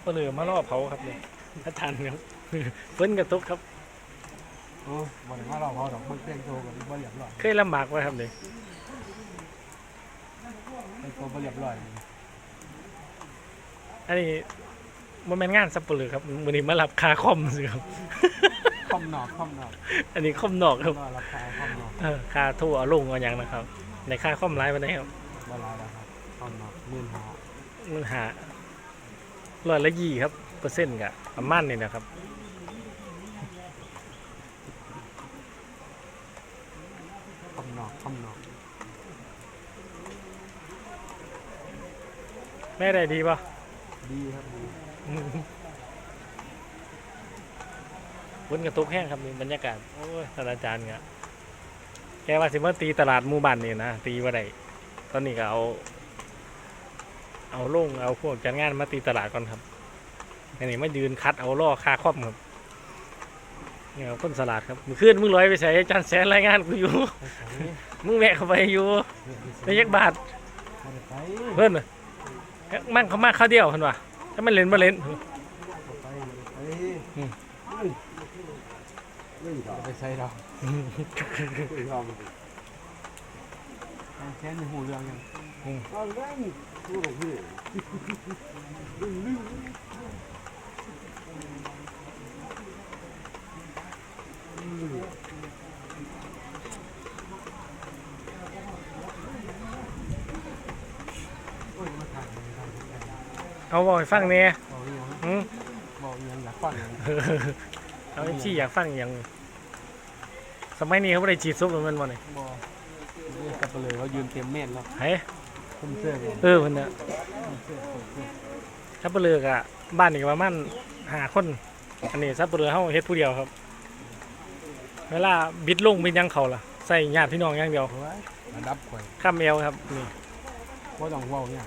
บเปลือมาล่อเผาครับเนี่ยอาจารย์ครับเพิ่นกระตุกครับโอ้บ่ได้มาเราพอดอกเบิ่งเต้นโชว์กันบ่เรียบร้อยเคยลำบากไว้ครับเนี่ยเต้นโชว์บ่เรียบร้อยอันนี้มันเป็นงานสับเปลือครับวันนี้มารับคาคอมสิครับคอมนอกคอมนอก อันนี้คอมนอกครับรอราคาคอมนอกเออคาทั่วลงเอาอย่างนะครับในค่าคอมไลน์วันนี้ครับบ่หลายแล้วครับคอมนอกหมื่นห้ามันหา ร้อยละยี่ครับเปอร์เซ็นต์กับประมาณนี่นะครับคอมนอกคอมนอกแม่ได้ดีป่ะดีครับดีฝนกระตุกแห้งครับนี่บรรยากาศโอ้ยท่านอาจารย์ครับแกว่าสิมาตีตลาดหมู่บ้านนี่นะตีว่าไดตอนนี้ก็เอา เอาลงเอาพวกจัดงานมาตีตลาดก่อนครับอันนี้มายืนคัดเอาล่อคาครอบครับนี่ครับคนสลัดครับมือขึ้นมึงลอยไปใส่อาจารย์แสนรายงานกูอยู่ไปใส่มึงแวะเข้าไปอยู่ในยักบาทบ่ได้ไปเพื่อนน่ะมั่งเขามาข้าวเดียวเห็นป่ะถ้ามันเล่นมาเล่นบ่ไปบ่ได้ไปอืมบ่ได้ไปใส่ดอกแค่ในหูเรื่องยัง เอาเล่นพูดของพี่โอ้ยมาถ่ายมาถ่ายมาถ่ายเอาบอกให้ฟังเนี่ยบอกอีหยังอืมบอกอีหยังอยากฟังอีหยังเอาที่อยากฟังอย่างสมัยนี้เขาไม่ได้จีดซุปเหมือนมันบ่เนี่ยบอกเรียกกลับไปเลยเขายืนเต็มเม่นแล้วเฮ้ย คุ้มเสื้อเลยเออคนเนี้ยคุ้มเสื้อคุ้มเสื้อซับเปลือกอะบ้านอีกประมาณหาคน อันนี้ซับเปลือกเขาเฮ็ดผู้เดียวครับ เวลาบิดลงบิดยังเขาล่ะใส่ญาติพี่น้องอย่างเดียวโอ้ยระดับข่อยข้ามเอวครับนี่ว่าต้องเว่าเนี่ย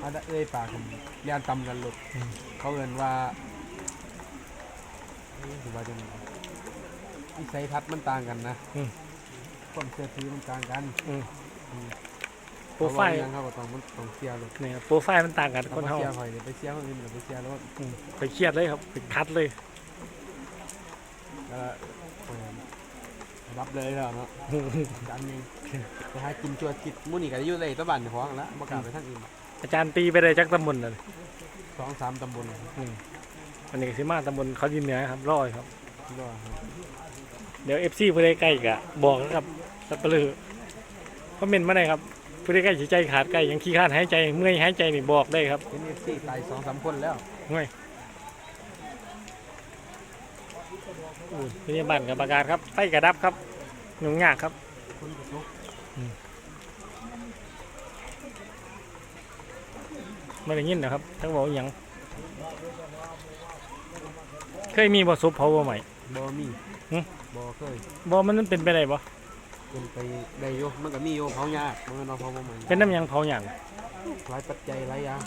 ถ้าได้เอ้ยปากผมเรียนตำกันหลุดเขาเอินว่าเอ้ยถือว่าจะมีวิสัยทัศน์มันต่างกันนะความเชื่อถือมันต่างกัน โปรไฟล์เขาว่ายังเขาก็ต้องมันต้องเสียรถเนี่ยโปรไฟล์มันต่างกันคนเขาเฮาเสียข่อยเนี่ยไปเสียคนอื่นหรือไปเสียรถอืมไปเครียดเลยครับไปคัดเลยแล้วข่อยรับเลยแล้วเนาะจันนี่ไปหากินชัวจิตมุ่นี่ก็จะอยู่เลยตะบันของแล้วประกล้าศไปทางอื่นอาจารย์ตีไปเลยจักตำบลเลยสองสามตำบลอันนี้ก็สิมาตำบลเขาดินเหนือครับร้อยครับรอครับเดี๋ยวเอฟซีผู้ใดใกล้กะบอกนะครับสับปะลือคอมเมนต์มาได้ครับ ผู้ใดใกล้สิใจขาดใกล้ยังขี้ขาดหายใจเมื่อยหายใจนี่บอกได้ครับเอ็นเอฟซีตายสองสามคนแล้วห่วยอู้ยพยาบาลกับประกาศครับไฟกระดับครับหนุ่งยากครับคนกระทบไม่ได้ยินนะครับทั้งบอกอหย่างเคยมีบ่ศพเผาบ่ใหม่บอมีหึบอเคยบ่มันเป็นไปได้บ่ เป็นไปได้โยมันก็มีโยเผายากมันเราเผาบ่เหมือนเป็นน้ำหยังเผาหยังหลายปัจจัยหลายอย่าง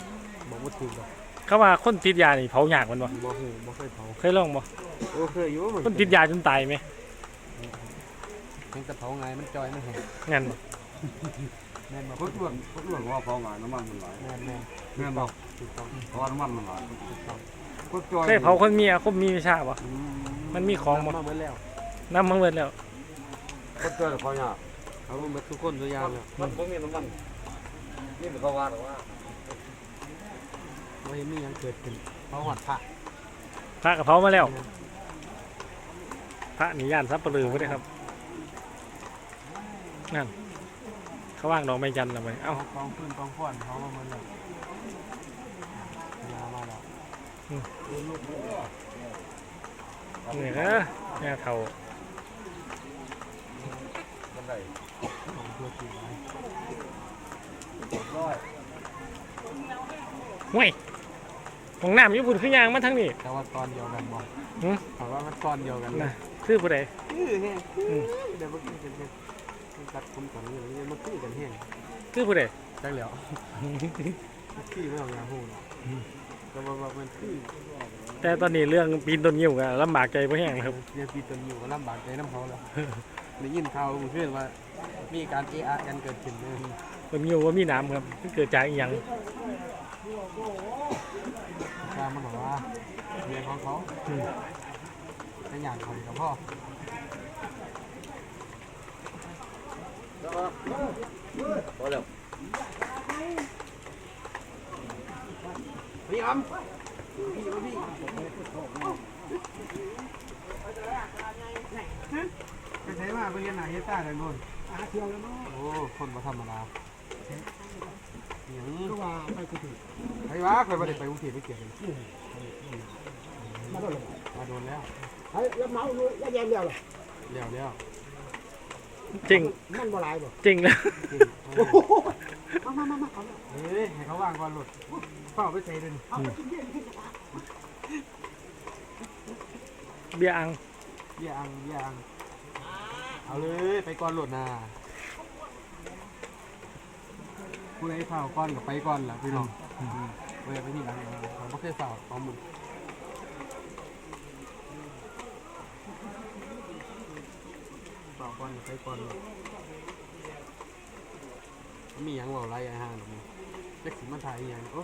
บอกว่าถูกหรอกเขาว่าคนติดยานี่เผาหยากมันบ่บอหูบอเคยเผาเคยลองบ่โอ้เคยอยู่มันคนติดยาจนตายไหมมันจะเผาไงมันจอยมันแห้งงั้นบ่แม่นบอเพิ่งเรื่องเพิ่งเรื่องว่าเขางานน้ำมันมันหลายแม่นแม่นแม่นบอกถูกต้องเพราะว่าน้ำมันมันหลายถูกต้องก็จอยเคยเผาคนมีอาคมมีวิชาบ่อืมันมีของบ่มาเบิดแล้วน้ำมันเบิดแล้ว ก็จอยเขาเนี่ยเอามาเบิดทุกคนตัวอย่างแล้วมันไม่มีน้ำมันนี่เป็นเขาว่าหรอว่าว่าเห็นมีหยังเกิดขึ้นเผาหอดพระพระกับเผามาแล้ว พระนิยานซับปะลือไว้ด้วยครับนั่นเขาว่างดอกไม้จันทร์แล้วไปเอ้าเอากองขึ้นกองฟ้อนเผามาเบิดแล้วเวลามาแล้วนี่นะแม่เท่ามัน ได้ของตัวจริงไว้ร้อยห่วยของน้ำญี่ปุ่นคือยางมาทั้งนี้แต่ว่าตอนเดียวกันบอกหืมถามว่ามันตอนเดียวกันนะคือผู้ใดคือแห้งอืมเดี๋ยวมันคือกันแห้งมันตัดผมก่อนนี่เลยมันคือกันแห้งคือผู้ใดจังแล้วคือไม่เอายาหูหรอกแต่ว่าว่ามันคือแต่ตอนนี้เรื่องปีนต้นยิ้วก็ลำบากใจเพราะแห้งครับเรียนปีตนอยู่ก็ลำบากใจน้ำเขาแล้ว ได้ยินข่าวเพื่อนว่า มีการเออากันเกิดขึ้นเลยต้นยิ้วว่ามีน้ำครับมันเกิดจากอหย่างกามันบอกว่าเรียนของเขาอืมแค่อย่างเขากับพ่อพอแล้วพี่ครับพี่ครับพี่ไป ใช้มาไปเรียนไหนเฮต้าเลยนู่นอาเที่ยวแล้วเนาะโอ้ คนมาธรรมดาอย่างนี้ก็ว่าไปกูถึงไปวะเคยไปไปกรุงเทพไปเกี่ยวเลยมาโดนมาโดนแล้วเฮ้ยแล้วเมาอยู่แล้วแยมเดียวเหรอเลี้ยวแล้วจริงมันบ่หลายบ่จริงเลยจริงมามามามาเอาเฮ้ยให้เขาวางก่อนหลุดเฝ้าไปใส่เดินเอาไปกินเย็นกินกาเบียร์อังเบี้ยอังเบี้ยอัง เอาเลยไปก่อนหลุดนะผู้ใดเฝ้าก่อนกับไปก่อนล่ะพี่น้องเว้ยไปที่หลังเราไม่เคยเฝ้าพร้อมมึงเฝ้าก่อนกับไปก่อนเลยมีหยังบอกไรไอ้ห่างหรอกมึงเจ๊กสิมาถ่ายอหยังโอ้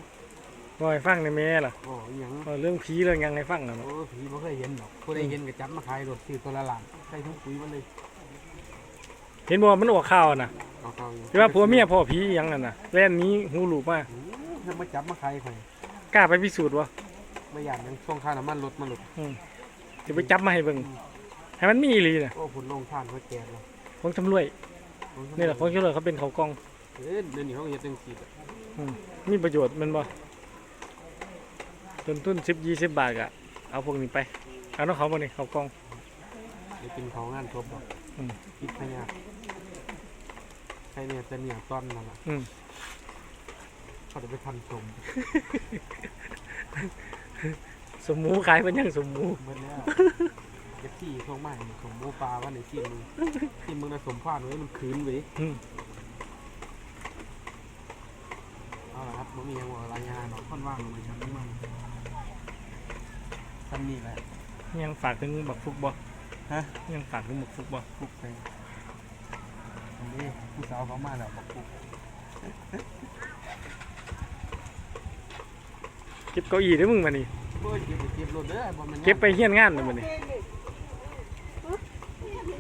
บ่ให้ฟังในแม่ล่ะโอ้อหยังเว้าเรื่องผีเรื่องหยังให้ฟังน่ะเนาะโอ้ผีไม่เคยเห็นหรอกผู้ใดเห็นก็จับมาขายรถซื้อตัวละหลังใส่ถุงปุ๋ยมาเลย เห็นบ่ว่ามันออกข่าวอะน่ะเอาเข้าอยู่ที่ว่าผัวเมียพ่อผีอิหยังนั่นน่ะแล่นหนี้หูหลูกมาอืมถ้ามาจับมาขายข่อยกล้าไปพิสูจน์วะไม่อยากยังช่วงค่าน้ำมันลดมาลดจะไปจับมาให้เบิ่งให้มันมีอีหลีน่ะโอ้ผลลงทานเขาแจกแล้วของตำรวจนี่แหละของเจ้าเลยเขาเป็นเขากอง เอ้ยเดี๋ยวนี้เขาเฮ็ดจังซี่อะมีประโยชน์แมันบ่ต้นทุนสิบยี่สิบบาทอะเอาพวกนี้ไป เอาน้องเขาบ่นี่เขากอง เดี๋ยวกินของงานครบดอกอืม คิดพยา ใครเนี่ยจะเหนียวต้อนนั่นล่ะอืมเขาจะไปทันชมสมหมูขายเป็นหยังสมหมูเมื่อแล้วเอฟซีส่งมาให้สมโมปลาว่าในซีมึงซีมึงน่ะสมพานไว้มันคืนไว้อืมเอาละครับมันมีหยังบอกรายงานเนาะค่อนว่างลงไปชั้นนี้มันทำนี่แหละ ยังฝากถึงบักฟุกบ่ฮะ ยังฝากถึงบักฟุกบ่ ฟุกไปอั นนี้ผู้สาวเขามาแล้วบอกฟุกเก็บเก้าอี้เด้อมึงมานี่เพื่อเก็บไปเก็บรถเด้อบ่แมันเก็บไปเฮียนงานเลยมานี่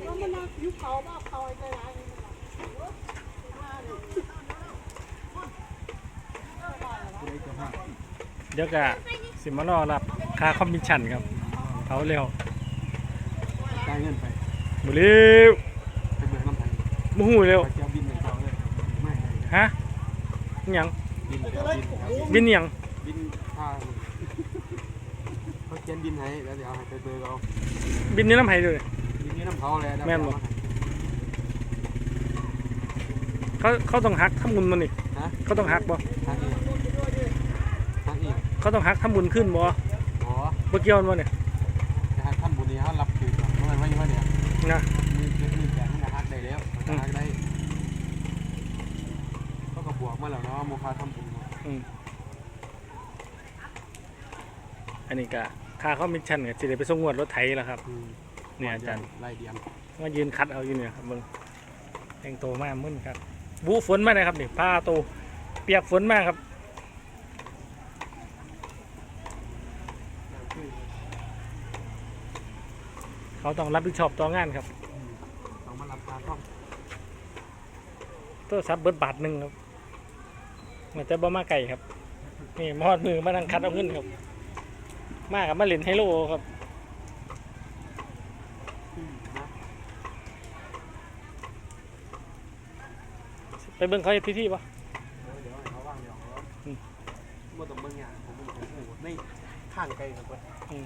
แล้วมันนั่งอยู่เขาบ้าเขาไอ้ใจร้ายนี่มันผู้ใดจะหาเดี๋ยวก็สิมารอรับค่าคอมมิชชั่นครับเอาเร็วจ่ายเงินไปบ่เร็ว ไปเบิกน้ำไผ่ บ่ฮู้เร็วไปเจ้าบินในเจ้าเลยไม่ได้ฮะอิหยังบินเดี๋ยวบินเดี๋ยวบินอิหยังบินค่าเขาเขียนบินให้แล้วเดี๋ยวเอาให้ไปเบิกเอาบินนี่น้ำไผด้วยบินนี้น้ำเขาเลยล้วแม่นบ่เดี๋ยวเอาาให้เขาเขาต้องหักทำบุญมานี่ฮะเขาต้องหักบ่ทางอีกทางอีกเขาต้องหักทำบุญขึ้นบ่อ๋อบ่เกี่ยวกันบ่เนี่ยจะให้ท่านบุญนี้เขารับถือครับเพราะมันว่าอย่างว่าเดี๋ยวนะ มีเจ็ดมีแปดมันก็ฮักได้แล้วมันก็ฮักได้ก็กระ บวกมาแล้วเนาะโมคาทำบุญเนาะอันนี้ก็ค่าคอมมิชชั่นก็สิได้ไปส่งงวดรถไถแล้วครับ อืมเนี่ยอาจารย์ไล่เดียมมายืนคัดเอาอยู่เนี่ยครับเบิ่งแต่งตัวมากมึนครับบูฝนมาเลยครับนี่ผ้าโตเปียกฝนมากครับ เขาต้องรับผิดชอบต่องานครับต้องมารับตาท่อง โทรศัพท์เบิดบาทหนึ่งครับ มันจะบ่มาไก่ครับ นี่มอดมือมานั่งคัดเอาเงินครับ มากับมาเล่นไฮโลครับนะไปเบิ่งเขาเฮ็ดพิธีปะเดี๋ยวให้เขาว่างเดี๋ยวเขาอืมบ่ต้องเบิ่งอย่างผมบ่ต้องเบิ่งในข้างไกลครับเพิ่นอืม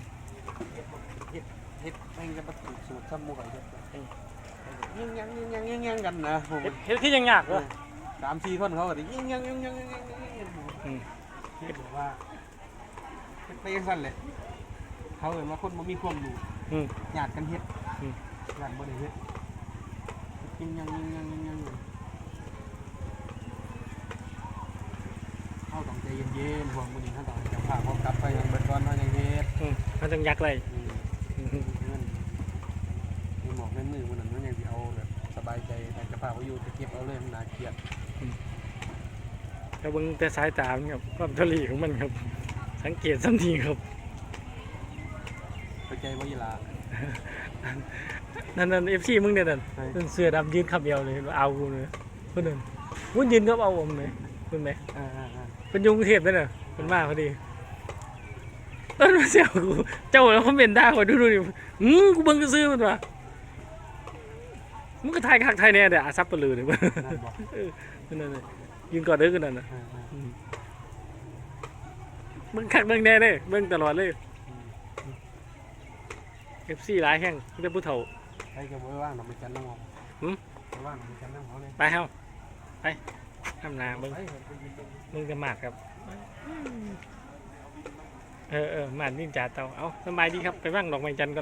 เฮ็ดเฮ็ดแม่งจะมาถูกสูตรซ้ำหมู่ไก่เฮ็ดยิงยังยิงยังยิงยังกันนะผมเฮ็ดเฮ็ดที่ยังยากวะ สามสี่คนเขาก็ได้ยิงยังยิงยังยิงยังยิงยังอืมเฮ็ดแบบว่าไปยังสั่นเลยเขาเอ่นว่าคนบ่มีความรู้อืมญาติกันเฮ็ดอืมญาติบ่ได้เฮ็ดยิงยังยิงยังยิงยังอยู่เขาต้องใจเย็นๆพวกมื้อนี้เขาต้องให้เจับผ้าพร้อมกลับไปยังเบิดก่อนเนาะยังเฮ็ดอืมมันจังยักไรอืม อืมเงินมีหมอกในมือมันนั้นมันยังสิเอาแบบสบายใจแต่เจับผ้าอยู่จะเก็บเอาเลยมันน่าเกลียด ก็เบิ่งแต่สายตามันครับความทะเลของมันครับ สังเกตสัมทีครับไปใจว่ายีลานั่นนั่นเอฟซีมึงเนี่ยนั่นใช่เป็นเสื้อดำยืนขับเดียวเลยเอากูเลยเพื่อนนั่นวุ้นยืนก็เอาผมไหมเพื่อนไหมอ่าอ่าอ่าเป็นยุงเทพนั่นน่ะเป็นมาพอดีต้นมาเสียวกูเจ้าแล้วเขาเป็นได้คอยดูดูดิอืมกูเบิ่งก็ซื้อมันวะ มึงก็ทายคักทายแน่เดี๋ยวอาซับปลือเลยนั่นบอกนั่นน่ะยืนกอดเด้อกันนั่นน่ะอ่าอ่าเบิ่งคักเบิ่งแน่เลยเบิ่งตลอดเลยเอฟซีหลายแห่งไม่ได้ผู้เฒ่าใครก็บ่ว่างดอกไม้จันทร์น้ำหอมหืมบ่ว่างดอกไม้จันทร์น้ำหอมเลยไปเฮาไปทำนาเบิ่งไปเถอะไปกินมึงจะหมาดครับเออเออหมาดนินจาเตาเอาสบายดีครับไปบ้างดอกไม้จันทร์ก่อน